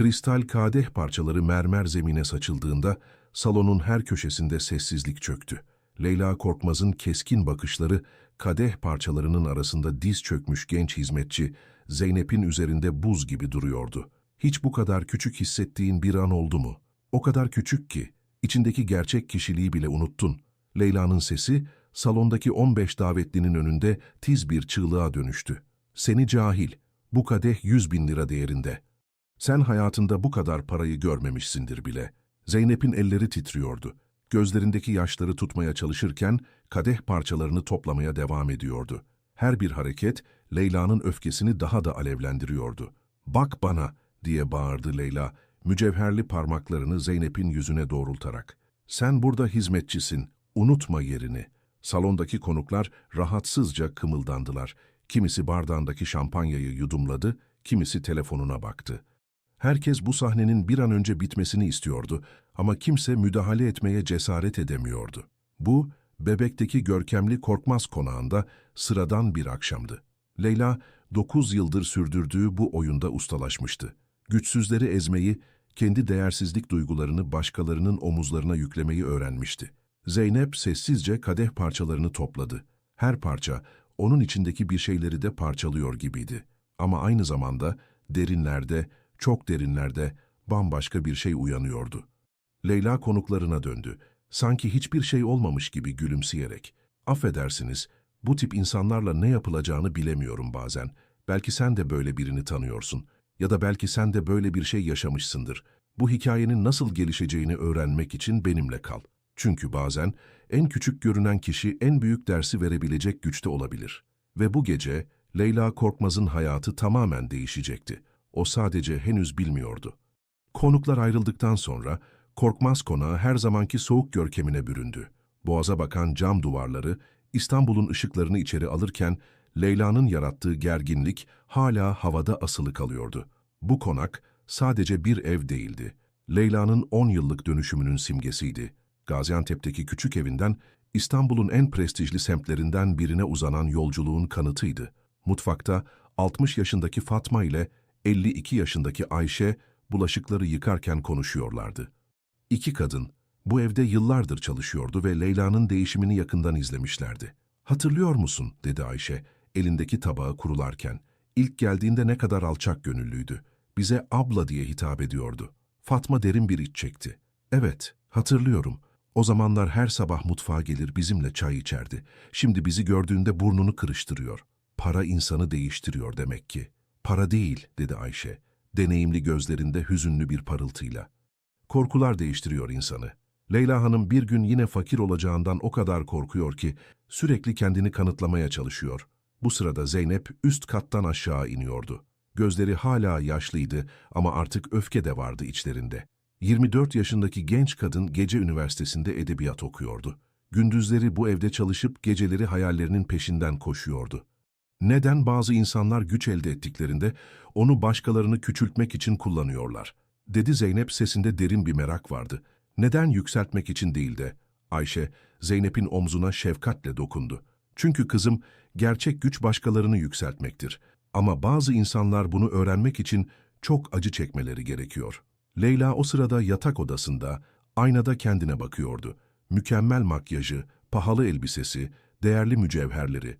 Kristal kadeh parçaları mermer zemine saçıldığında salonun her köşesinde sessizlik çöktü. Leyla Korkmaz'ın keskin bakışları kadeh parçalarının arasında diz çökmüş genç hizmetçi Zeynep'in üzerinde buz gibi duruyordu. Hiç bu kadar küçük hissettiğin bir an oldu mu? O kadar küçük ki içindeki gerçek kişiliği bile unuttun. Leyla'nın sesi salondaki 15 davetlinin önünde tiz bir çığlığa dönüştü. Seni cahil, bu kadeh 100 bin lira değerinde. Sen hayatında bu kadar parayı görmemişsindir bile. Zeynep'in elleri titriyordu. Gözlerindeki yaşları tutmaya çalışırken kadeh parçalarını toplamaya devam ediyordu. Her bir hareket Leyla'nın öfkesini daha da alevlendiriyordu. ''Bak bana!'' diye bağırdı Leyla, mücevherli parmaklarını Zeynep'in yüzüne doğrultarak. ''Sen burada hizmetçisin, unutma yerini.'' Salondaki konuklar rahatsızca kımıldandılar. Kimisi bardağındaki şampanyayı yudumladı, kimisi telefonuna baktı. Herkes bu sahnenin bir an önce bitmesini istiyordu ama kimse müdahale etmeye cesaret edemiyordu. Bu, bebekteki görkemli Korkmaz konağında sıradan bir akşamdı. Leyla, dokuz yıldır sürdürdüğü bu oyunda ustalaşmıştı. Güçsüzleri ezmeyi, kendi değersizlik duygularını başkalarının omuzlarına yüklemeyi öğrenmişti. Zeynep sessizce kadeh parçalarını topladı. Her parça, onun içindeki bir şeyleri de parçalıyor gibiydi. Ama aynı zamanda derinlerde, çok derinlerde bambaşka bir şey uyanıyordu. Leyla konuklarına döndü. Sanki hiçbir şey olmamış gibi gülümseyerek. Affedersiniz, bu tip insanlarla ne yapılacağını bilemiyorum bazen. Belki sen de böyle birini tanıyorsun. Ya da belki sen de böyle bir şey yaşamışsındır. Bu hikayenin nasıl gelişeceğini öğrenmek için benimle kal. Çünkü bazen en küçük görünen kişi en büyük dersi verebilecek güçte olabilir. Ve bu gece Leyla Korkmaz'ın hayatı tamamen değişecekti. O sadece henüz bilmiyordu. Konuklar ayrıldıktan sonra Korkmaz konağı her zamanki soğuk görkemine büründü. Boğaza bakan cam duvarları İstanbul'un ışıklarını içeri alırken Leyla'nın yarattığı gerginlik hala havada asılı kalıyordu. Bu konak sadece bir ev değildi. Leyla'nın 10 yıllık dönüşümünün simgesiydi. Gaziantep'teki küçük evinden İstanbul'un en prestijli semtlerinden birine uzanan yolculuğun kanıtıydı. Mutfakta 60 yaşındaki Fatma ile 52 yaşındaki Ayşe bulaşıkları yıkarken konuşuyorlardı. İki kadın bu evde yıllardır çalışıyordu ve Leyla'nın değişimini yakından izlemişlerdi. Hatırlıyor musun, dedi Ayşe, elindeki tabağı kurularken. İlk geldiğinde ne kadar alçak gönüllüydü. Bize abla diye hitap ediyordu. Fatma derin bir iç çekti. Evet, hatırlıyorum. O zamanlar her sabah mutfağa gelir bizimle çay içerdi. Şimdi bizi gördüğünde burnunu kırıştırıyor. Para insanı değiştiriyor demek ki. Para değil, dedi Ayşe. Deneyimli gözlerinde hüzünlü bir parıltıyla. Korkular değiştiriyor insanı. Leyla Hanım bir gün yine fakir olacağından o kadar korkuyor ki sürekli kendini kanıtlamaya çalışıyor. Bu sırada Zeynep üst kattan aşağı iniyordu. Gözleri hala yaşlıydı ama artık öfke de vardı içlerinde. 24 yaşındaki genç kadın gece üniversitesinde edebiyat okuyordu. Gündüzleri bu evde çalışıp geceleri hayallerinin peşinden koşuyordu. Neden bazı insanlar güç elde ettiklerinde onu başkalarını küçültmek için kullanıyorlar? Dedi Zeynep sesinde derin bir merak vardı. Neden yükseltmek için değil de? Ayşe, Zeynep'in omzuna şefkatle dokundu. Çünkü kızım, gerçek güç başkalarını yükseltmektir. Ama bazı insanlar bunu öğrenmek için çok acı çekmeleri gerekiyor. Leyla o sırada yatak odasında, aynada kendine bakıyordu. Mükemmel makyajı, pahalı elbisesi, değerli mücevherleri.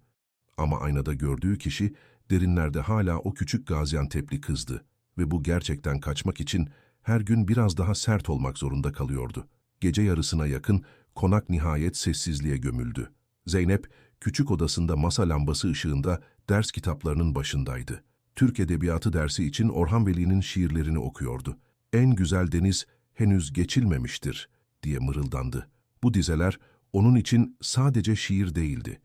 Ama aynada gördüğü kişi derinlerde hala o küçük Gaziantep'li kızdı ve bu gerçekten kaçmak için her gün biraz daha sert olmak zorunda kalıyordu. Gece yarısına yakın konak nihayet sessizliğe gömüldü. Zeynep küçük odasında masa lambası ışığında ders kitaplarının başındaydı. Türk Edebiyatı dersi için Orhan Veli'nin şiirlerini okuyordu. En güzel deniz henüz geçilmemiştir diye mırıldandı. Bu dizeler onun için sadece şiir değildi.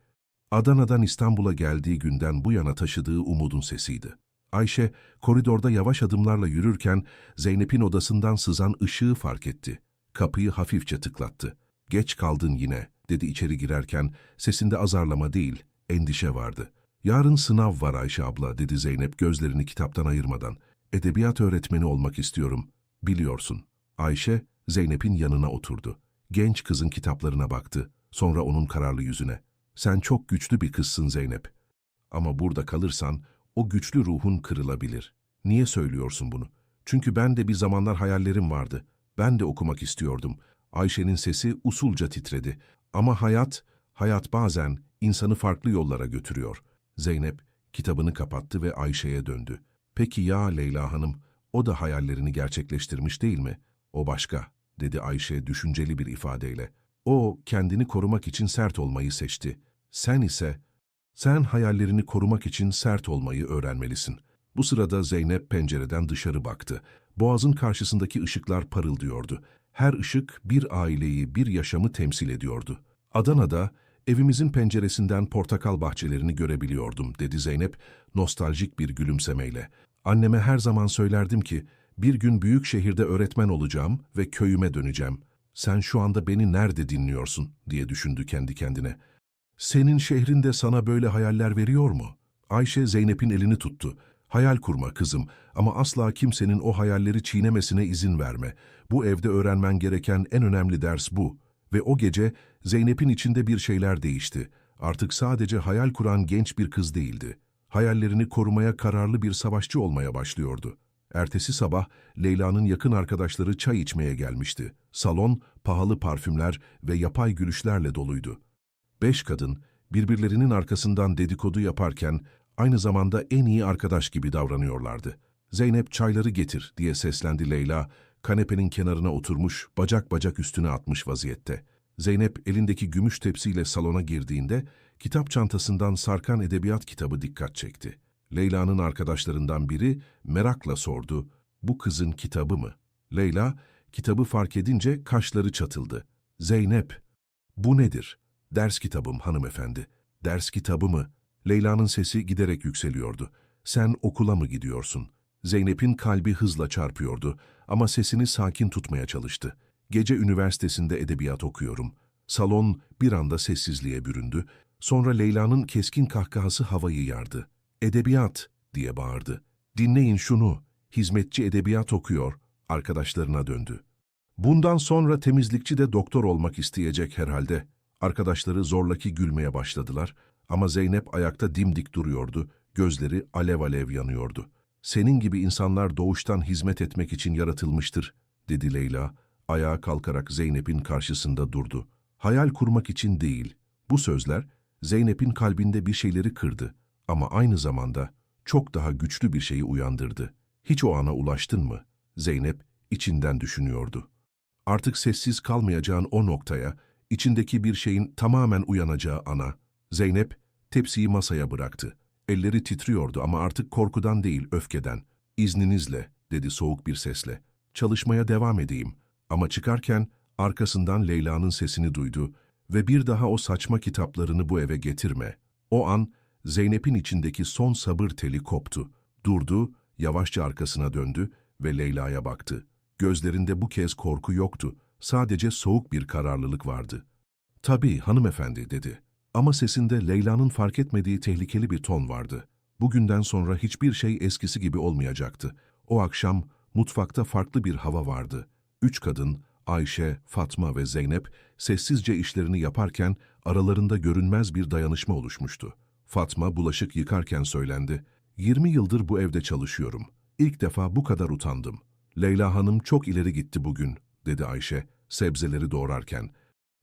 Adana'dan İstanbul'a geldiği günden bu yana taşıdığı umudun sesiydi. Ayşe, koridorda yavaş adımlarla yürürken Zeynep'in odasından sızan ışığı fark etti. Kapıyı hafifçe tıklattı. Geç kaldın yine, dedi içeri girerken sesinde azarlama değil, endişe vardı. Yarın sınav var Ayşe abla, dedi Zeynep gözlerini kitaptan ayırmadan. Edebiyat öğretmeni olmak istiyorum, biliyorsun. Ayşe, Zeynep'in yanına oturdu. Genç kızın kitaplarına baktı, sonra onun kararlı yüzüne. Sen çok güçlü bir kızsın Zeynep. Ama burada kalırsan o güçlü ruhun kırılabilir. Niye söylüyorsun bunu? Çünkü ben de bir zamanlar hayallerim vardı. Ben de okumak istiyordum. Ayşe'nin sesi usulca titredi. Ama hayat, hayat bazen insanı farklı yollara götürüyor. Zeynep kitabını kapattı ve Ayşe'ye döndü. Peki ya Leyla Hanım, o da hayallerini gerçekleştirmiş değil mi? O başka, dedi Ayşe düşünceli bir ifadeyle. O kendini korumak için sert olmayı seçti. Sen ise, sen hayallerini korumak için sert olmayı öğrenmelisin. Bu sırada Zeynep pencereden dışarı baktı. Boğazın karşısındaki ışıklar parıldıyordu. Her ışık bir aileyi, bir yaşamı temsil ediyordu. Adana'da evimizin penceresinden portakal bahçelerini görebiliyordum, dedi Zeynep nostaljik bir gülümsemeyle. Anneme her zaman söylerdim ki, bir gün büyük şehirde öğretmen olacağım ve köyüme döneceğim. Sen şu anda beni nerede dinliyorsun, diye düşündü kendi kendine. Senin şehrinde sana böyle hayaller veriyor mu? Ayşe Zeynep'in elini tuttu. Hayal kurma kızım ama asla kimsenin o hayalleri çiğnemesine izin verme. Bu evde öğrenmen gereken en önemli ders bu. Ve o gece Zeynep'in içinde bir şeyler değişti. Artık sadece hayal kuran genç bir kız değildi. Hayallerini korumaya kararlı bir savaşçı olmaya başlıyordu. Ertesi sabah Leyla'nın yakın arkadaşları çay içmeye gelmişti. Salon pahalı parfümler ve yapay gülüşlerle doluydu. Beş kadın birbirlerinin arkasından dedikodu yaparken aynı zamanda en iyi arkadaş gibi davranıyorlardı. Zeynep çayları getir diye seslendi Leyla, kanepenin kenarına oturmuş, bacak bacak üstüne atmış vaziyette. Zeynep elindeki gümüş tepsiyle salona girdiğinde kitap çantasından sarkan edebiyat kitabı dikkat çekti. Leyla'nın arkadaşlarından biri merakla sordu, bu kızın kitabı mı? Leyla, kitabı fark edince kaşları çatıldı. Zeynep, bu nedir? Ders kitabım hanımefendi. Ders kitabı mı? Leyla'nın sesi giderek yükseliyordu. Sen okula mı gidiyorsun? Zeynep'in kalbi hızla çarpıyordu ama sesini sakin tutmaya çalıştı. Gece üniversitesinde edebiyat okuyorum. Salon bir anda sessizliğe büründü. Sonra Leyla'nın keskin kahkahası havayı yardı. Edebiyat diye bağırdı. Dinleyin şunu. Hizmetçi edebiyat okuyor. Arkadaşlarına döndü. Bundan sonra temizlikçi de doktor olmak isteyecek herhalde. Arkadaşları zorlaki gülmeye başladılar ama Zeynep ayakta dimdik duruyordu, gözleri alev alev yanıyordu. Senin gibi insanlar doğuştan hizmet etmek için yaratılmıştır, dedi Leyla, ayağa kalkarak Zeynep'in karşısında durdu. Hayal kurmak için değil. Bu sözler Zeynep'in kalbinde bir şeyleri kırdı ama aynı zamanda çok daha güçlü bir şeyi uyandırdı. Hiç o ana ulaştın mı? Zeynep içinden düşünüyordu. Artık sessiz kalmayacağın o noktaya, içindeki bir şeyin tamamen uyanacağı ana. Zeynep tepsiyi masaya bıraktı. Elleri titriyordu ama artık korkudan değil öfkeden. İzninizle, dedi soğuk bir sesle. Çalışmaya devam edeyim. Ama çıkarken arkasından Leyla'nın sesini duydu ve bir daha o saçma kitaplarını bu eve getirme. O an Zeynep'in içindeki son sabır teli koptu. Durdu, yavaşça arkasına döndü ve Leyla'ya baktı. Gözlerinde bu kez korku yoktu. Sadece soğuk bir kararlılık vardı. Tabii hanımefendi dedi. Ama sesinde Leyla'nın fark etmediği tehlikeli bir ton vardı. Bugünden sonra hiçbir şey eskisi gibi olmayacaktı. O akşam mutfakta farklı bir hava vardı. Üç kadın, Ayşe, Fatma ve Zeynep sessizce işlerini yaparken aralarında görünmez bir dayanışma oluşmuştu. Fatma bulaşık yıkarken söylendi. 20 yıldır bu evde çalışıyorum. İlk defa bu kadar utandım. Leyla Hanım çok ileri gitti bugün, dedi Ayşe, sebzeleri doğrarken.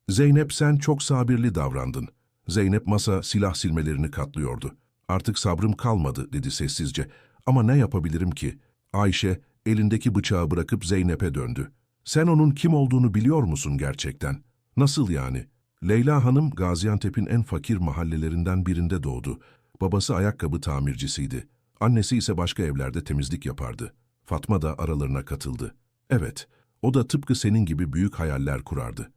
Zeynep sen çok sabirli davrandın. Zeynep masa silah silmelerini katlıyordu. Artık sabrım kalmadı, dedi sessizce. Ama ne yapabilirim ki? Ayşe elindeki bıçağı bırakıp Zeynep'e döndü. Sen onun kim olduğunu biliyor musun gerçekten? Nasıl yani? Leyla Hanım Gaziantep'in en fakir mahallelerinden birinde doğdu. Babası ayakkabı tamircisiydi. Annesi ise başka evlerde temizlik yapardı. Fatma da aralarına katıldı. Evet, o da tıpkı senin gibi büyük hayaller kurardı.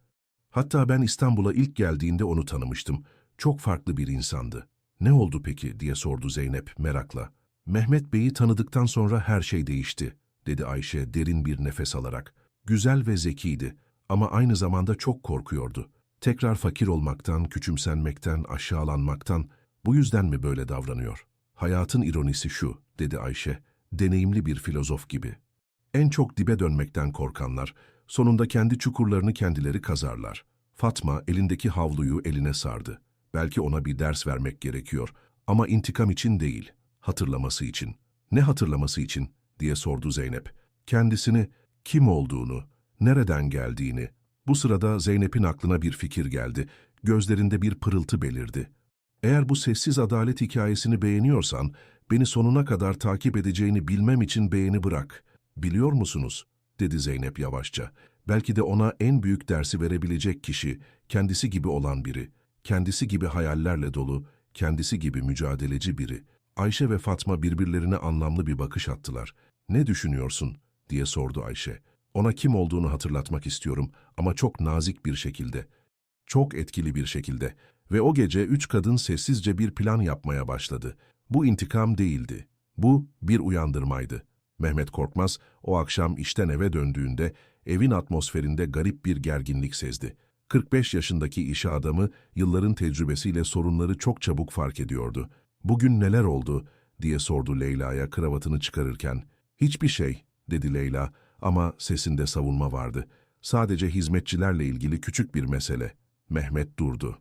Hatta ben İstanbul'a ilk geldiğinde onu tanımıştım. Çok farklı bir insandı. Ne oldu peki diye sordu Zeynep merakla. Mehmet Bey'i tanıdıktan sonra her şey değişti, dedi Ayşe derin bir nefes alarak. Güzel ve zekiydi ama aynı zamanda çok korkuyordu. Tekrar fakir olmaktan, küçümsenmekten, aşağılanmaktan, bu yüzden mi böyle davranıyor? Hayatın ironisi şu, dedi Ayşe, deneyimli bir filozof gibi. En çok dibe dönmekten korkanlar, sonunda kendi çukurlarını kendileri kazarlar. Fatma elindeki havluyu eline sardı. Belki ona bir ders vermek gerekiyor ama intikam için değil, hatırlaması için. Ne hatırlaması için? diye sordu Zeynep. Kendisini, kim olduğunu, nereden geldiğini. Bu sırada Zeynep'in aklına bir fikir geldi. Gözlerinde bir pırıltı belirdi. Eğer bu sessiz adalet hikayesini beğeniyorsan, beni sonuna kadar takip edeceğini bilmem için beğeni bırak. Biliyor musunuz? dedi Zeynep yavaşça. Belki de ona en büyük dersi verebilecek kişi, kendisi gibi olan biri, kendisi gibi hayallerle dolu, kendisi gibi mücadeleci biri. Ayşe ve Fatma birbirlerine anlamlı bir bakış attılar. Ne düşünüyorsun? diye sordu Ayşe. Ona kim olduğunu hatırlatmak istiyorum ama çok nazik bir şekilde. Çok etkili bir şekilde. Ve o gece üç kadın sessizce bir plan yapmaya başladı. Bu intikam değildi. Bu bir uyandırmaydı. Mehmet Korkmaz o akşam işten eve döndüğünde evin atmosferinde garip bir gerginlik sezdi. 45 yaşındaki iş adamı yılların tecrübesiyle sorunları çok çabuk fark ediyordu. Bugün neler oldu diye sordu Leyla'ya kravatını çıkarırken. Hiçbir şey dedi Leyla ama sesinde savunma vardı. Sadece hizmetçilerle ilgili küçük bir mesele. Mehmet durdu.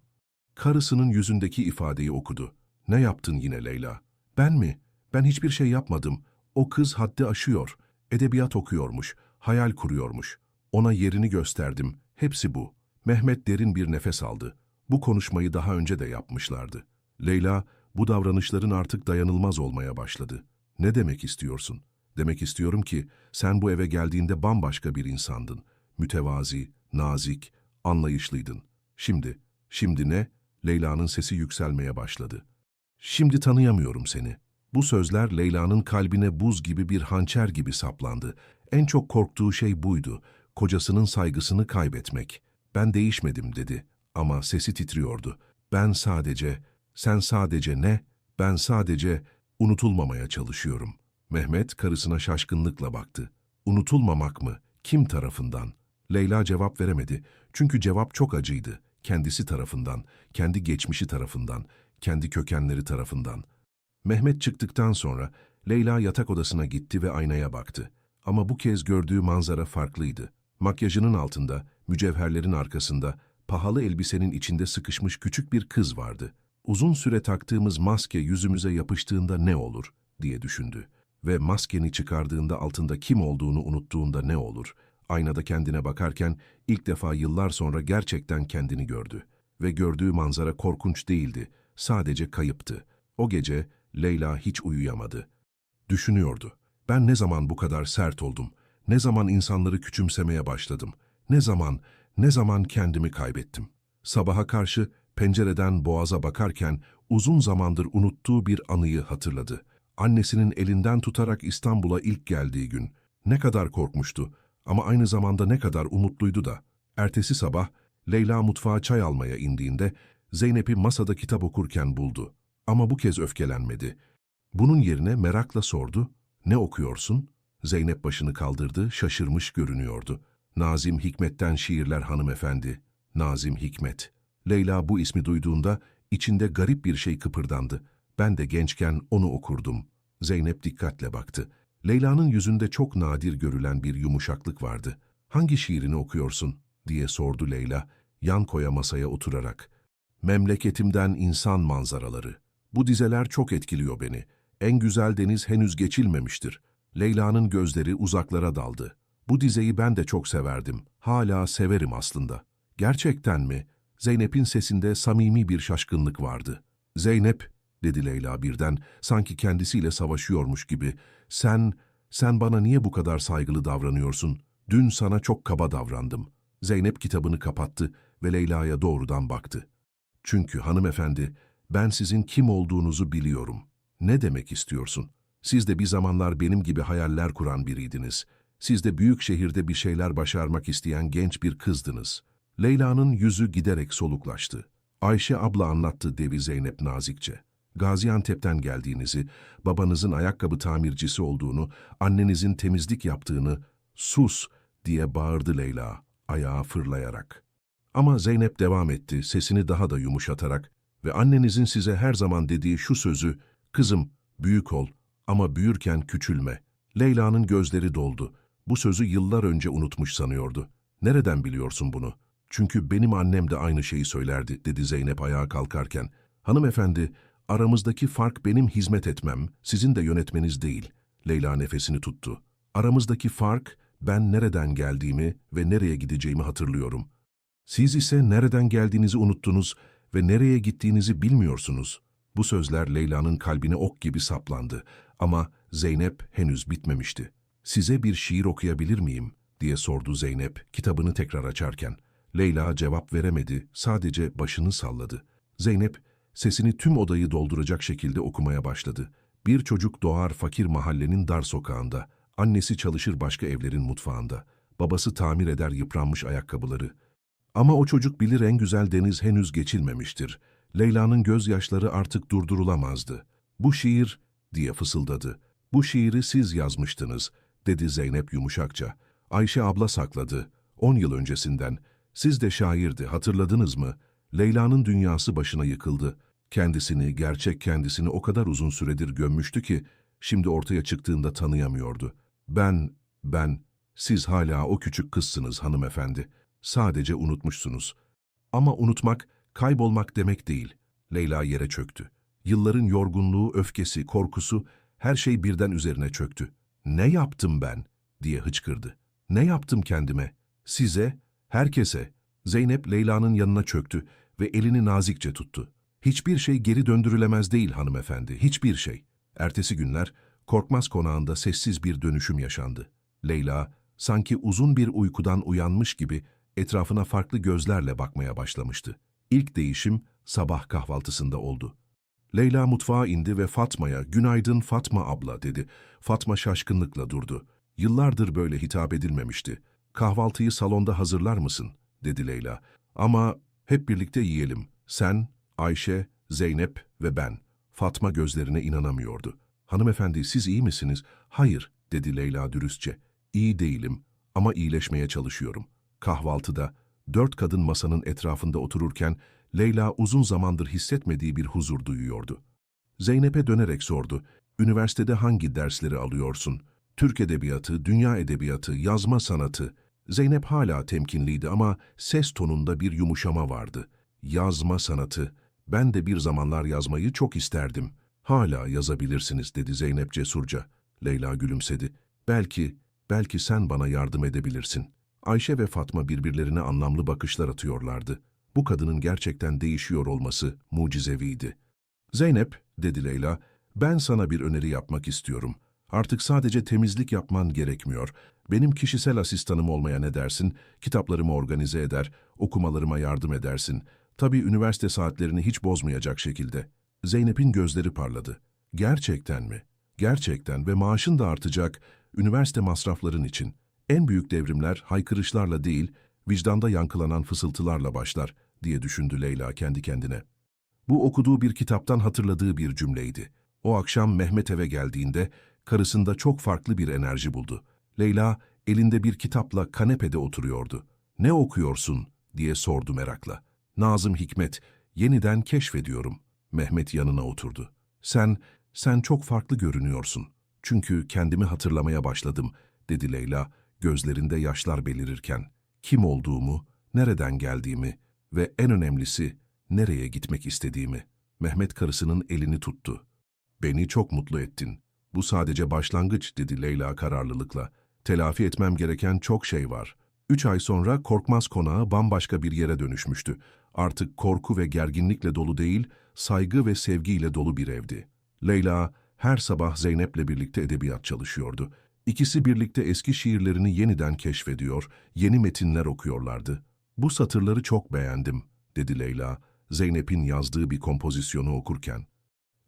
Karısının yüzündeki ifadeyi okudu. Ne yaptın yine Leyla? Ben mi? Ben hiçbir şey yapmadım. O kız haddi aşıyor. Edebiyat okuyormuş, hayal kuruyormuş. Ona yerini gösterdim. Hepsi bu. Mehmet derin bir nefes aldı. Bu konuşmayı daha önce de yapmışlardı. Leyla, bu davranışların artık dayanılmaz olmaya başladı. Ne demek istiyorsun? Demek istiyorum ki sen bu eve geldiğinde bambaşka bir insandın. Mütevazi, nazik, anlayışlıydın. Şimdi, şimdi ne? Leyla'nın sesi yükselmeye başladı. Şimdi tanıyamıyorum seni. Bu sözler Leyla'nın kalbine buz gibi bir hançer gibi saplandı. En çok korktuğu şey buydu. Kocasının saygısını kaybetmek. Ben değişmedim dedi ama sesi titriyordu. Ben sadece, sen sadece ne? Ben sadece unutulmamaya çalışıyorum. Mehmet karısına şaşkınlıkla baktı. Unutulmamak mı? Kim tarafından? Leyla cevap veremedi. Çünkü cevap çok acıydı. Kendisi tarafından, kendi geçmişi tarafından, kendi kökenleri tarafından. Mehmet çıktıktan sonra Leyla yatak odasına gitti ve aynaya baktı. Ama bu kez gördüğü manzara farklıydı. Makyajının altında, mücevherlerin arkasında, pahalı elbisenin içinde sıkışmış küçük bir kız vardı. Uzun süre taktığımız maske yüzümüze yapıştığında ne olur diye düşündü. Ve maskeni çıkardığında altında kim olduğunu unuttuğunda ne olur? Aynada kendine bakarken ilk defa yıllar sonra gerçekten kendini gördü. Ve gördüğü manzara korkunç değildi, sadece kayıptı. O gece Leyla hiç uyuyamadı. Düşünüyordu. Ben ne zaman bu kadar sert oldum? Ne zaman insanları küçümsemeye başladım? Ne zaman, ne zaman kendimi kaybettim? Sabaha karşı pencereden boğaza bakarken uzun zamandır unuttuğu bir anıyı hatırladı. Annesinin elinden tutarak İstanbul'a ilk geldiği gün. Ne kadar korkmuştu ama aynı zamanda ne kadar umutluydu da. Ertesi sabah Leyla mutfağa çay almaya indiğinde Zeynep'i masada kitap okurken buldu. Ama bu kez öfkelenmedi. Bunun yerine merakla sordu. Ne okuyorsun? Zeynep başını kaldırdı, şaşırmış görünüyordu. Nazim Hikmet'ten şiirler hanımefendi. Nazim Hikmet. Leyla bu ismi duyduğunda içinde garip bir şey kıpırdandı. Ben de gençken onu okurdum. Zeynep dikkatle baktı. Leyla'nın yüzünde çok nadir görülen bir yumuşaklık vardı. Hangi şiirini okuyorsun? diye sordu Leyla, yan koya masaya oturarak. Memleketimden insan manzaraları. Bu dizeler çok etkiliyor beni. En güzel deniz henüz geçilmemiştir. Leyla'nın gözleri uzaklara daldı. Bu dizeyi ben de çok severdim. Hala severim aslında. Gerçekten mi? Zeynep'in sesinde samimi bir şaşkınlık vardı. Zeynep, dedi Leyla birden, sanki kendisiyle savaşıyormuş gibi. Sen, sen bana niye bu kadar saygılı davranıyorsun? Dün sana çok kaba davrandım. Zeynep kitabını kapattı ve Leyla'ya doğrudan baktı. Çünkü hanımefendi, ben sizin kim olduğunuzu biliyorum. Ne demek istiyorsun? Siz de bir zamanlar benim gibi hayaller kuran biriydiniz. Siz de büyük şehirde bir şeyler başarmak isteyen genç bir kızdınız. Leyla'nın yüzü giderek soluklaştı. Ayşe abla anlattı devi Zeynep nazikçe. Gaziantep'ten geldiğinizi, babanızın ayakkabı tamircisi olduğunu, annenizin temizlik yaptığını, sus diye bağırdı Leyla, ayağa fırlayarak. Ama Zeynep devam etti, sesini daha da yumuşatarak ve annenizin size her zaman dediği şu sözü, kızım büyük ol ama büyürken küçülme. Leyla'nın gözleri doldu. Bu sözü yıllar önce unutmuş sanıyordu. Nereden biliyorsun bunu? Çünkü benim annem de aynı şeyi söylerdi, dedi Zeynep ayağa kalkarken. Hanımefendi, aramızdaki fark benim hizmet etmem, sizin de yönetmeniz değil. Leyla nefesini tuttu. Aramızdaki fark, ben nereden geldiğimi ve nereye gideceğimi hatırlıyorum. Siz ise nereden geldiğinizi unuttunuz ve nereye gittiğinizi bilmiyorsunuz. Bu sözler Leyla'nın kalbine ok gibi saplandı ama Zeynep henüz bitmemişti. Size bir şiir okuyabilir miyim? diye sordu Zeynep kitabını tekrar açarken. Leyla cevap veremedi, sadece başını salladı. Zeynep sesini tüm odayı dolduracak şekilde okumaya başladı. Bir çocuk doğar fakir mahallenin dar sokağında. Annesi çalışır başka evlerin mutfağında. Babası tamir eder yıpranmış ayakkabıları. Ama o çocuk bilir en güzel deniz henüz geçilmemiştir. Leyla'nın gözyaşları artık durdurulamazdı. Bu şiir, diye fısıldadı. Bu şiiri siz yazmıştınız, dedi Zeynep yumuşakça. Ayşe abla sakladı. On yıl öncesinden. Siz de şairdi, hatırladınız mı? Leyla'nın dünyası başına yıkıldı. Kendisini, gerçek kendisini o kadar uzun süredir gömmüştü ki, şimdi ortaya çıktığında tanıyamıyordu. Ben, ben, siz hala o küçük kızsınız hanımefendi. Sadece unutmuşsunuz. Ama unutmak, kaybolmak demek değil. Leyla yere çöktü. Yılların yorgunluğu, öfkesi, korkusu, her şey birden üzerine çöktü. Ne yaptım ben? diye hıçkırdı. Ne yaptım kendime? Size, herkese. Zeynep Leyla'nın yanına çöktü ve elini nazikçe tuttu. Hiçbir şey geri döndürülemez değil hanımefendi, hiçbir şey. Ertesi günler Korkmaz konağında sessiz bir dönüşüm yaşandı. Leyla sanki uzun bir uykudan uyanmış gibi etrafına farklı gözlerle bakmaya başlamıştı. İlk değişim sabah kahvaltısında oldu. Leyla mutfağa indi ve Fatma'ya "Günaydın Fatma abla." dedi. Fatma şaşkınlıkla durdu. Yıllardır böyle hitap edilmemişti. "Kahvaltıyı salonda hazırlar mısın?" dedi Leyla. "Ama hep birlikte yiyelim. Sen, Ayşe, Zeynep ve ben." Fatma gözlerine inanamıyordu. "Hanımefendi siz iyi misiniz?" "Hayır." dedi Leyla dürüstçe. "İyi değilim ama iyileşmeye çalışıyorum." Kahvaltıda dört kadın masanın etrafında otururken Leyla uzun zamandır hissetmediği bir huzur duyuyordu. Zeynep'e dönerek sordu. Üniversitede hangi dersleri alıyorsun? Türk edebiyatı, dünya edebiyatı, yazma sanatı. Zeynep hala temkinliydi ama ses tonunda bir yumuşama vardı. Yazma sanatı. Ben de bir zamanlar yazmayı çok isterdim. Hala yazabilirsiniz dedi Zeynep cesurca. Leyla gülümsedi. Belki, belki sen bana yardım edebilirsin. Ayşe ve Fatma birbirlerine anlamlı bakışlar atıyorlardı. Bu kadının gerçekten değişiyor olması mucizeviydi. Zeynep, dedi Leyla, ben sana bir öneri yapmak istiyorum. Artık sadece temizlik yapman gerekmiyor. Benim kişisel asistanım olmaya ne dersin? Kitaplarımı organize eder, okumalarıma yardım edersin. Tabii üniversite saatlerini hiç bozmayacak şekilde. Zeynep'in gözleri parladı. Gerçekten mi? Gerçekten ve maaşın da artacak, üniversite masrafların için. En büyük devrimler haykırışlarla değil, vicdanda yankılanan fısıltılarla başlar, diye düşündü Leyla kendi kendine. Bu okuduğu bir kitaptan hatırladığı bir cümleydi. O akşam Mehmet eve geldiğinde karısında çok farklı bir enerji buldu. Leyla elinde bir kitapla kanepede oturuyordu. "Ne okuyorsun?" diye sordu merakla. "Nazım Hikmet, yeniden keşfediyorum." Mehmet yanına oturdu. "Sen, sen çok farklı görünüyorsun. Çünkü kendimi hatırlamaya başladım." dedi Leyla, gözlerinde yaşlar belirirken. Kim olduğumu, nereden geldiğimi ve en önemlisi nereye gitmek istediğimi. Mehmet karısının elini tuttu. Beni çok mutlu ettin. Bu sadece başlangıç dedi Leyla kararlılıkla. Telafi etmem gereken çok şey var. Üç ay sonra Korkmaz Konağı bambaşka bir yere dönüşmüştü. Artık korku ve gerginlikle dolu değil, saygı ve sevgiyle dolu bir evdi. Leyla her sabah Zeynep'le birlikte edebiyat çalışıyordu. İkisi birlikte eski şiirlerini yeniden keşfediyor, yeni metinler okuyorlardı. Bu satırları çok beğendim, dedi Leyla, Zeynep'in yazdığı bir kompozisyonu okurken.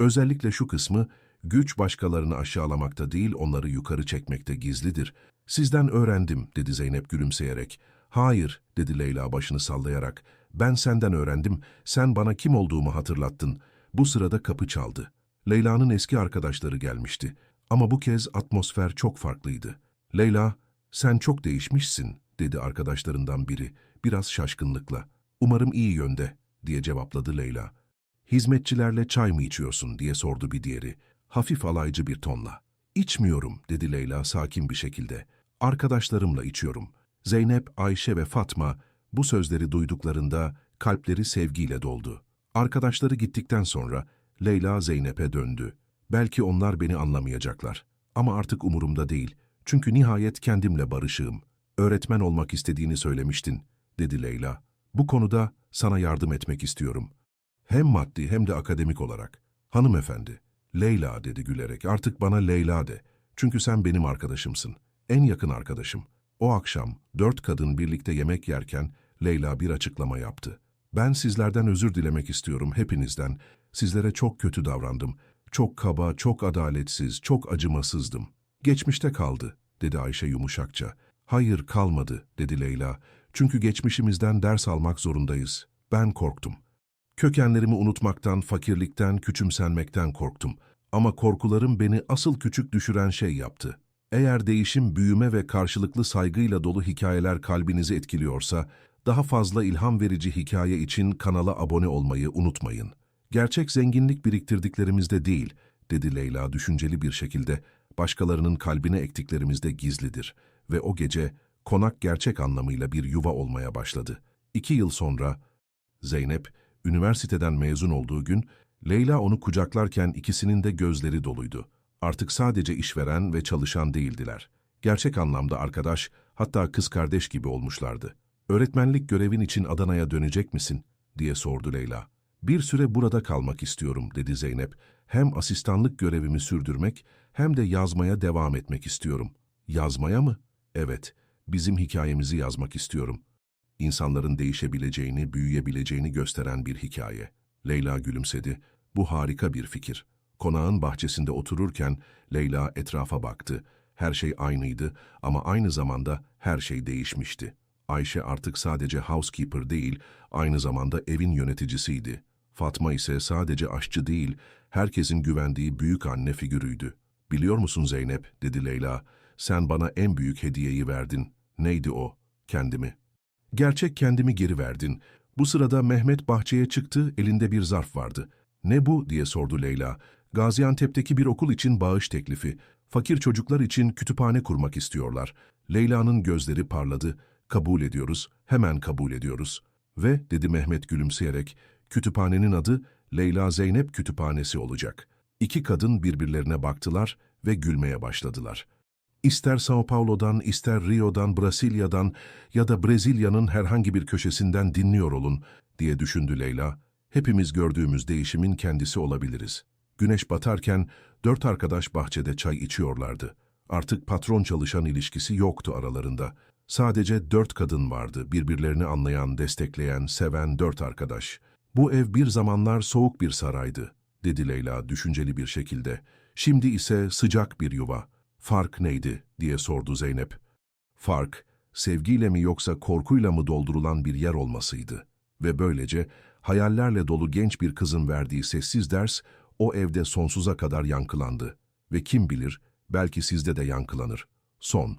Özellikle şu kısmı, güç başkalarını aşağılamakta değil, onları yukarı çekmekte gizlidir. Sizden öğrendim, dedi Zeynep gülümseyerek. Hayır, dedi Leyla başını sallayarak. Ben senden öğrendim, sen bana kim olduğumu hatırlattın. Bu sırada kapı çaldı. Leyla'nın eski arkadaşları gelmişti. Ama bu kez atmosfer çok farklıydı. Leyla, sen çok değişmişsin, dedi arkadaşlarından biri, biraz şaşkınlıkla. Umarım iyi yönde, diye cevapladı Leyla. Hizmetçilerle çay mı içiyorsun, diye sordu bir diğeri, hafif alaycı bir tonla. İçmiyorum, dedi Leyla sakin bir şekilde. Arkadaşlarımla içiyorum. Zeynep, Ayşe ve Fatma bu sözleri duyduklarında kalpleri sevgiyle doldu. Arkadaşları gittikten sonra Leyla Zeynep'e döndü. Belki onlar beni anlamayacaklar. Ama artık umurumda değil. Çünkü nihayet kendimle barışığım. Öğretmen olmak istediğini söylemiştin, dedi Leyla. Bu konuda sana yardım etmek istiyorum. Hem maddi hem de akademik olarak. Hanımefendi, Leyla dedi gülerek. Artık bana Leyla de. Çünkü sen benim arkadaşımsın. En yakın arkadaşım. O akşam dört kadın birlikte yemek yerken Leyla bir açıklama yaptı. Ben sizlerden özür dilemek istiyorum hepinizden. Sizlere çok kötü davrandım. Çok kaba, çok adaletsiz, çok acımasızdım. Geçmişte kaldı, dedi Ayşe yumuşakça. Hayır kalmadı, dedi Leyla. Çünkü geçmişimizden ders almak zorundayız. Ben korktum. Kökenlerimi unutmaktan, fakirlikten, küçümsenmekten korktum. Ama korkularım beni asıl küçük düşüren şey yaptı. Eğer değişim, büyüme ve karşılıklı saygıyla dolu hikayeler kalbinizi etkiliyorsa, daha fazla ilham verici hikaye için kanala abone olmayı unutmayın. Gerçek zenginlik biriktirdiklerimizde değil, dedi Leyla düşünceli bir şekilde, başkalarının kalbine ektiklerimizde gizlidir. Ve o gece konak gerçek anlamıyla bir yuva olmaya başladı. İki yıl sonra Zeynep, üniversiteden mezun olduğu gün, Leyla onu kucaklarken ikisinin de gözleri doluydu. Artık sadece işveren ve çalışan değildiler. Gerçek anlamda arkadaş, hatta kız kardeş gibi olmuşlardı. Öğretmenlik görevin için Adana'ya dönecek misin? diye sordu Leyla. Bir süre burada kalmak istiyorum, dedi Zeynep. Hem asistanlık görevimi sürdürmek hem de yazmaya devam etmek istiyorum. Yazmaya mı? Evet, bizim hikayemizi yazmak istiyorum. İnsanların değişebileceğini, büyüyebileceğini gösteren bir hikaye. Leyla gülümsedi. Bu harika bir fikir. Konağın bahçesinde otururken Leyla etrafa baktı. Her şey aynıydı ama aynı zamanda her şey değişmişti. Ayşe artık sadece housekeeper değil, aynı zamanda evin yöneticisiydi. Fatma ise sadece aşçı değil, herkesin güvendiği büyük anne figürüydü. Biliyor musun Zeynep, dedi Leyla, sen bana en büyük hediyeyi verdin. Neydi o? Kendimi. Gerçek kendimi geri verdin. Bu sırada Mehmet bahçeye çıktı, elinde bir zarf vardı. Ne bu diye sordu Leyla. Gaziantep'teki bir okul için bağış teklifi. Fakir çocuklar için kütüphane kurmak istiyorlar. Leyla'nın gözleri parladı. Kabul ediyoruz, hemen kabul ediyoruz. Ve, dedi Mehmet gülümseyerek, kütüphanenin adı Leyla Zeynep Kütüphanesi olacak. İki kadın birbirlerine baktılar ve gülmeye başladılar. İster Sao Paulo'dan, ister Rio'dan, Brasilya'dan ya da Brezilya'nın herhangi bir köşesinden dinliyor olun, diye düşündü Leyla. Hepimiz gördüğümüz değişimin kendisi olabiliriz. Güneş batarken dört arkadaş bahçede çay içiyorlardı. Artık patron-çalışan ilişkisi yoktu aralarında. Sadece dört kadın vardı, birbirlerini anlayan, destekleyen, seven dört arkadaş. Bu ev bir zamanlar soğuk bir saraydı, dedi Leyla düşünceli bir şekilde. Şimdi ise sıcak bir yuva. Fark neydi, diye sordu Zeynep. Fark, sevgiyle mi yoksa korkuyla mı doldurulan bir yer olmasıydı. Ve böylece hayallerle dolu genç bir kızın verdiği sessiz ders o evde sonsuza kadar yankılandı. Ve kim bilir, belki sizde de yankılanır. Son